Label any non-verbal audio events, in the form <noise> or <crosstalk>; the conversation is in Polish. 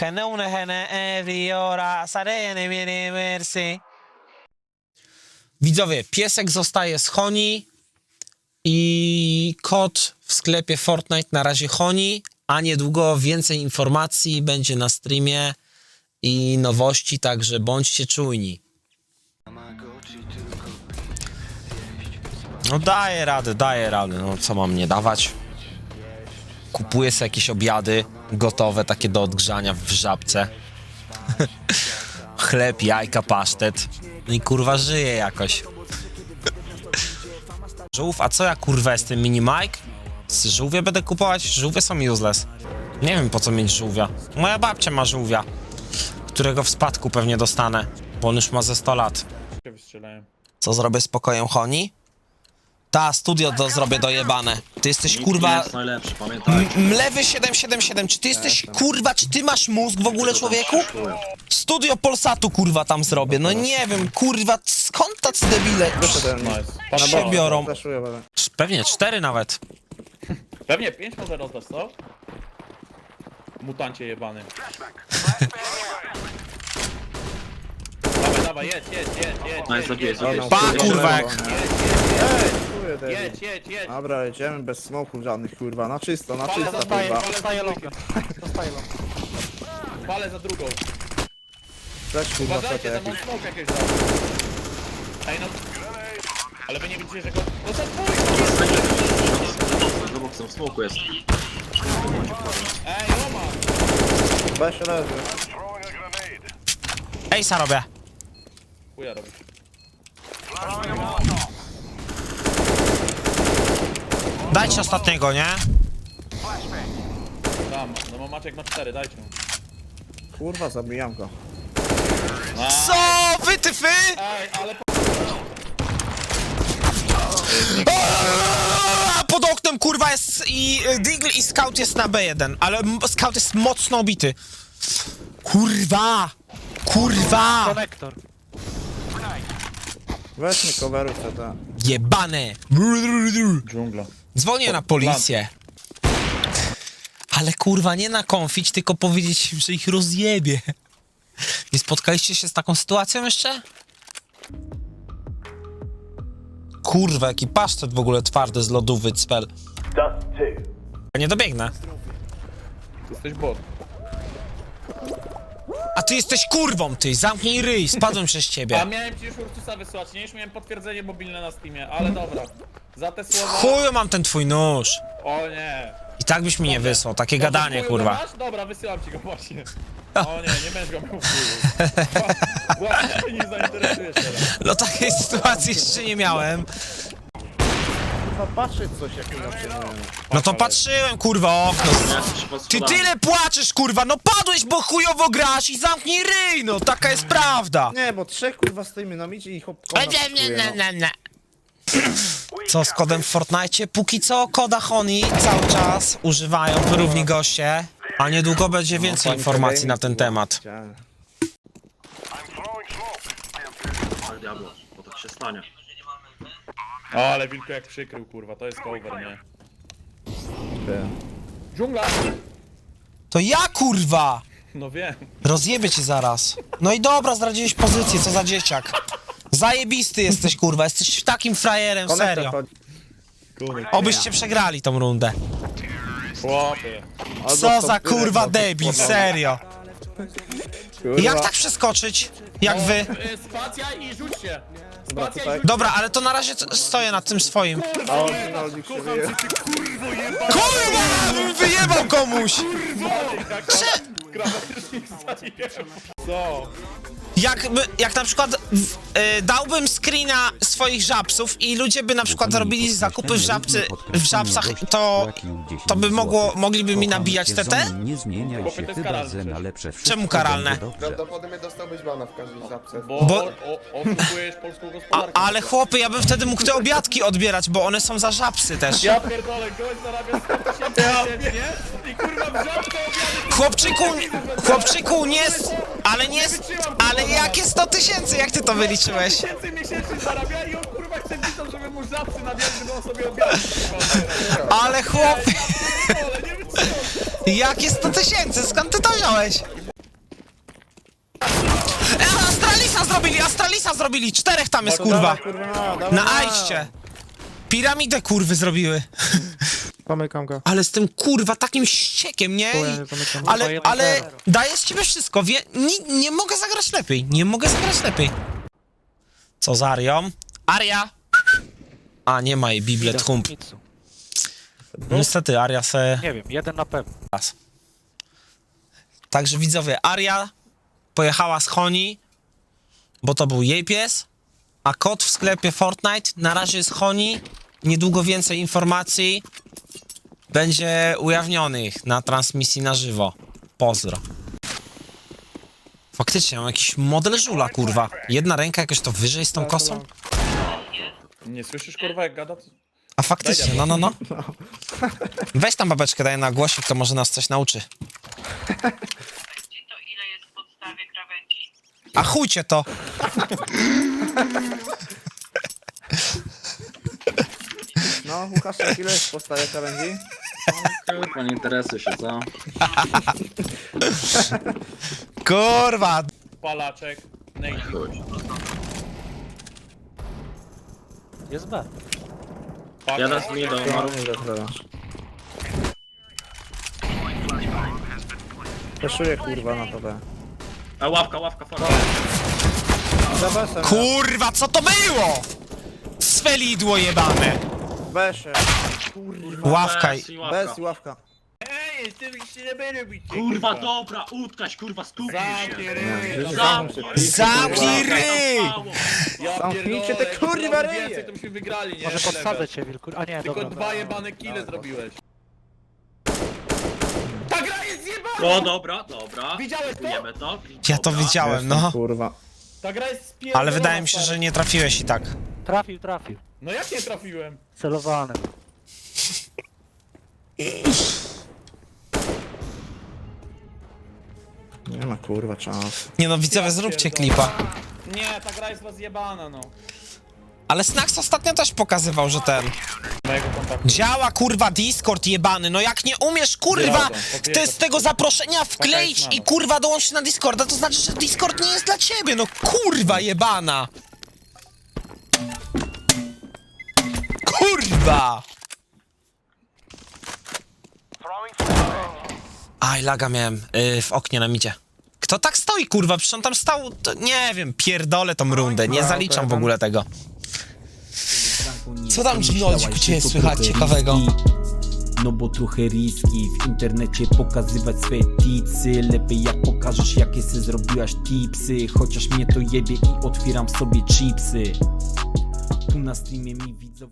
Hene une hene every ora, sarene viene mercy. Widzowie, piesek zostaje z Honi i kot w sklepie Fortnite na razie Honi, a niedługo więcej informacji będzie na streamie i nowości, także bądźcie czujni. No daję radę, daję radę, no co mam nie dawać? Kupuję sobie jakieś obiady gotowe, takie do odgrzania w żabce. <laughs> Chleb, jajka, pasztet. No i kurwa żyję jakoś. Żółw, a co ja kurwa jestem mini Mike? Z żółwie będę kupować? Żółwie są useless. Nie wiem po co mieć żółwia. Moja babcia ma żółwia, którego w spadku pewnie dostanę, bo on już ma ze 100 lat. Co zrobię z pokojem Honi? Ta, studio do, zrobię dojebane. Ty jesteś kurwa... jest najlepszy, pamiętaj. M- Mlewy 777, czy ty jesteś kurwa, czy ty masz mózg w ogóle człowieku? Studio Polsatu kurwa tam zrobię, no nie wiem, kurwa, skąd tacy debile Nice. się biorą? Flashuję. Pewnie, cztery nawet. Pewnie 5 może rozdać, co? Mutancie jebany. <laughs> dawaj, jedź, jedź, jedź, jedź, No jest lepiej. jedź, Pa, Kurwa, jak- jedź, jedź, jedź. Dobra, jedziemy bez smoków żadnych, kurwa, na czysto, na czysto, zostaje, kurwa. palę zostaje longiem. Palę za drugą. Flash, kurwa, co to Uważajcie, tam jakiś... mam smoke jakieś dał. Ej no. Ale wy nie widzicie, że go... No to twój! Za boksem w smoku jest. Ej, Roman! Flash leży. Ejsa robię. Chuja robisz. Dajcie ostatniego, nie? Tam, no bo Maciek ma 4, dajcie mu. Kurwa, zabijam go. Co? Wytyfy? Ej, ale... A, Pod oknem kurwa jest i y, Deagle i Scout jest na B1, ale m- Scout jest mocno obity. Kurwa! Kurwa! Konektor. Weź mi coveru, co to... Jebane! Dżungla. Dzwonię na policję. Ale kurwa, nie na konfić, tylko powiedzieć, że ich rozjebie. Nie spotkaliście się z taką sytuacją jeszcze? Kurwa, jaki pasztet w ogóle twardy z lodówy spell. Ja nie dobiegnę. Jesteś bot. A ty jesteś kurwą, ty! Zamknij ryj, spadłem przez <laughs> A ciebie. miałem ci już Ursusa wysłać, nie? Już miałem potwierdzenie mobilne na Steamie, ale dobra. Za te słowa... Chuju mam ten twój nóż. O nie. I tak byś mi nie wysłał, takie gadanie, chuju kurwa. masz? Dobra, wysyłam ci go właśnie. <laughs> O nie, nie będziesz go miał w chuju. <laughs> Właśnie się nie zainteresujesz teraz. No takiej sytuacji jeszcze nie miałem. Kurwa, patrzeć coś, jak. No to patrzyłem, kurwa, o okno. Ty tyle płaczesz, kurwa, no padłeś, bo chujowo grasz i zamknij ryj, no taka jest prawda. Nie, bo trzech, kurwa, stoimy na midzie i hop... Nie, nie, nie, nie, nie. Co z kodem w Fortnite? Póki co koda Honey cały czas używają wyrówni goście, a niedługo będzie więcej informacji na ten temat. Chciałem. Ale diabło, bo tak się stanie. O, ale Wilko jak przykrył, kurwa, to jest cover, nie? Dżungla! To ja, kurwa! No wiem. Rozjebie cię zaraz. No i dobra, zdradziłeś pozycję, co za dzieciak. Zajebisty jesteś, kurwa, jesteś takim frajerem, serio. Obyście przegrali tą rundę. Chłopie. Co za kurwa debil, serio. Kurwa. Jak tak przeskoczyć? Jak wy? Y, Spacja i rzuć się! Spacja i tutaj- rzuć Dobra, ale to na razie c- stoję nad tym swoim. A oryginalnik się wyje. Kurwa! bym Wyjebał komuś! Prze. Co? jak, by- jak na przykład w, y, dałbym screena swoich żabsów i ludzie by na przykład robili zakupy w żabcy, w żabsach, to, to by mogło, mogliby mi nabijać TT? Nie zmieniaj się, na lepsze wszystko Czemu karalne? będzie dobrze. Prawdopodobnie dostałbyś bana w każdej zapce. Bo. O, polską A, gospodarkę. ale chłopy, ja bym wtedy mógł te obiadki odbierać, bo one są za żabsy też. Ja pierdolę, gość zarabia 100 tysięcy miesięcznie i kurwa w żabce obiady Chłopczyku, chłopczyku, nie, s- ale nie, s- ale jakie 100 tysięcy, jak ty to wystraszyłeś. Tysięcy miesięcznie zarabia i on kurwa chce widzą, żeby mu żabcy nabiać, żeby on sobie objawił. Ale chłop, Ale nie wytrzymał. jakie 100 tysięcy? Skąd ty to wziąłeś? E, Astralisa zrobili, Astralisa zrobili! Czterech tam jest, kurwa! Na ajście! Piramidę kurwy zrobiły. Zamykam go. Ale z tym kurwa takim ściekiem, nie? I- Chuj. Ale, ale dajesz ciebie wszystko, wie? Nie, nie mogę zagrać lepiej, nie mogę zagrać lepiej. Co z Arią? Aria! A, nie ma jej Biblet Hump. Mitsu. Niestety, Aria se... Nie wiem, jeden na pewno. raz. Także widzowie, Aria pojechała z Honi, bo to był jej pies, a kot w sklepie Fortnite na razie jest Honi. Niedługo więcej informacji będzie ujawnionych na transmisji na żywo. Pozdro. Faktycznie, mam jakiś model żula, kurwa. Jedna ręka jakoś to wyżej z tą kosą? Nie słyszysz kurwa jak gada? A faktycznie, no, no, no. Weź tam babeczkę, daj na głosik, to może nas coś nauczy. to ile jest w podstawie krawędzi? A chujcie to! No, Łukasz, na chwilę postawię krawędzi. Kurwa, nie interesuj się, co? <laughs> Kurwa! Palaczek. Nate. Jest B. Jadę z mi do nie zatrzymasz. Peszuję kurwa na to B. A ławka, ławka, fora. Za besem. Kurwa, co to było? Swelidło jebane! Besze. Ławka. Bez i ławka. Bez i ławka. Mi się nie będzie bić. Kurwa, dobra, utkaś, kurwa, Zamknij się. ryj. Zamknij Zamknij ryj! Ja Zamknijcie te kurwa jakby ryje. Więcej to byśmy wygrali, nie? Może podsadzę cię, Wilku. A nie, Tylko dobra. dwa jebane kile zrobiłeś. Ta gra jest zjebana! O, dobra, dobra. Widziałeś to? Wiemy to. Ja to Dobra. widziałem, no. Kurwa. Ta gra jest spierdolona. Ale wydaje mi się, że nie trafiłeś i tak. Trafił, trafił. No jak nie trafiłem? Celowany. <laughs> kurwa czas. Nie no, widzowie, zróbcie klipa. Nie, ta gra jest rozjebana, no. Ale Snax ostatnio też pokazywał, że ten... Mojego kontaktu. Działa, kurwa, Discord jebany. No jak nie umiesz, kurwa, z tego zaproszenia wkleić i kurwa dołączyć na Discorda, to znaczy, że Discord nie jest dla ciebie. No kurwa jebana. Kurwa! Aj, laga miałem yy, w oknie na midzie. Kto tak stoi, kurwa? Przecież on tam stał, to nie wiem, pierdolę tą rundę, nie zaliczam w ogóle tego. Co tam, Gnolcik, u ciebie słychać ciekawego? No bo trochę riski w internecie pokazywać swoje tipsy Lepiej jak pokażesz jakie se zrobiłaś tipsy Chociaż mnie to jebie i otwieram sobie chipsy Tu na streamie mi widzowie